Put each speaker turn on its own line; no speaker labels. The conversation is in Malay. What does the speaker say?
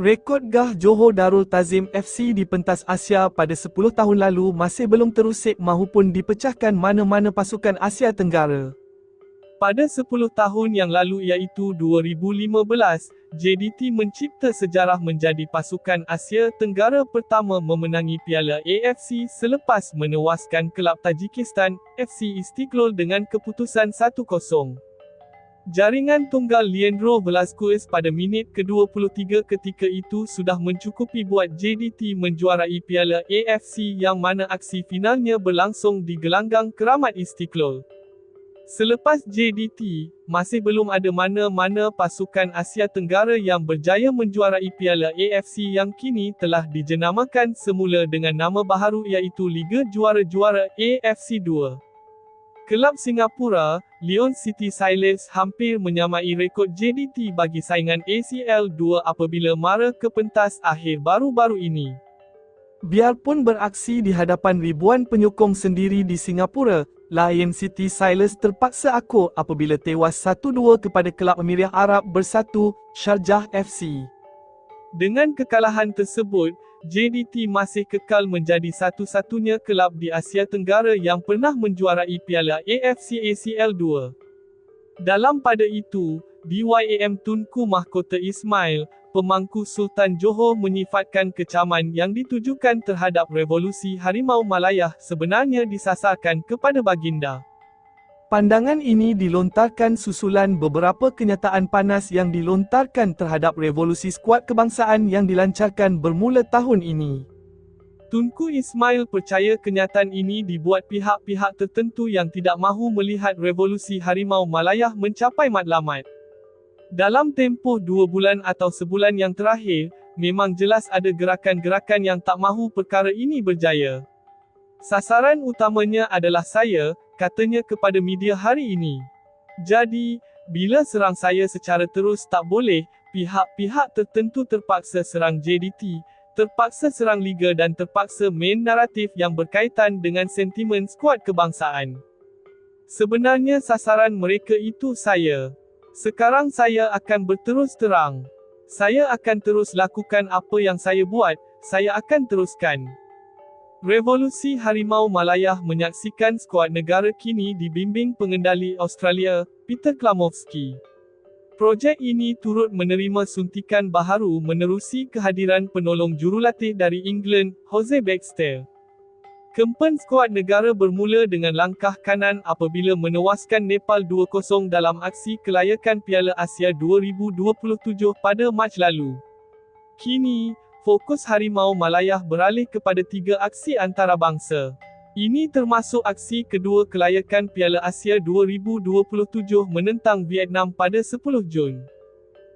Rekod Gah Johor Darul Tazim FC di pentas Asia pada 10 tahun lalu masih belum terusik mahupun dipecahkan mana-mana pasukan Asia Tenggara. Pada 10 tahun yang lalu iaitu 2015, JDT mencipta sejarah menjadi pasukan Asia Tenggara pertama memenangi Piala AFC selepas menewaskan kelab Tajikistan, FC Istiklol dengan keputusan 1-0. Jaringan tunggal Leandro Velasquez pada minit ke-23 ketika itu sudah mencukupi buat JDT menjuarai Piala AFC yang mana aksi finalnya berlangsung di gelanggang Keramat Istiklol. Selepas JDT, masih belum ada mana-mana pasukan Asia Tenggara yang berjaya menjuarai Piala AFC yang kini telah dijenamakan semula dengan nama baharu iaitu Liga Juara-Juara AFC 2. Kelab Singapura, Leon City Silex hampir menyamai rekod JDT bagi saingan ACL 2 apabila mara ke pentas akhir baru-baru ini. Biarpun beraksi di hadapan ribuan penyokong sendiri di Singapura, Lion City Silex terpaksa akur apabila tewas 1-2 kepada Kelab Emiria Arab Bersatu, Sharjah FC. Dengan kekalahan tersebut, JDT masih kekal menjadi satu-satunya kelab di Asia Tenggara yang pernah menjuarai Piala AFC ACL 2. Dalam pada itu, DYAM Tunku Mahkota Ismail, pemangku Sultan Johor menyifatkan kecaman yang ditujukan terhadap revolusi Harimau Malayah sebenarnya disasarkan kepada baginda. Pandangan ini dilontarkan susulan beberapa kenyataan panas yang dilontarkan terhadap revolusi skuad kebangsaan yang dilancarkan bermula tahun ini. Tunku Ismail percaya kenyataan ini dibuat pihak-pihak tertentu yang tidak mahu melihat revolusi Harimau Malayah mencapai matlamat. Dalam tempoh dua bulan atau sebulan yang terakhir, memang jelas ada gerakan-gerakan yang tak mahu perkara ini berjaya. Sasaran utamanya adalah saya, katanya kepada media hari ini. Jadi, bila serang saya secara terus tak boleh, pihak-pihak tertentu terpaksa serang JDT, terpaksa serang Liga dan terpaksa main naratif yang berkaitan dengan sentimen skuad kebangsaan. Sebenarnya sasaran mereka itu saya. Sekarang saya akan berterus terang. Saya akan terus lakukan apa yang saya buat, saya akan teruskan. Revolusi Harimau Malayah menyaksikan skuad negara kini dibimbing pengendali Australia, Peter Klamovski. Projek ini turut menerima suntikan baharu menerusi kehadiran penolong jurulatih dari England, Jose Baxter. Kempen skuad negara bermula dengan langkah kanan apabila menewaskan Nepal 2-0 dalam aksi kelayakan Piala Asia 2027 pada Mac lalu. Kini, fokus Harimau Malayah beralih kepada tiga aksi antarabangsa. Ini termasuk aksi kedua kelayakan Piala Asia 2027 menentang Vietnam pada 10 Jun.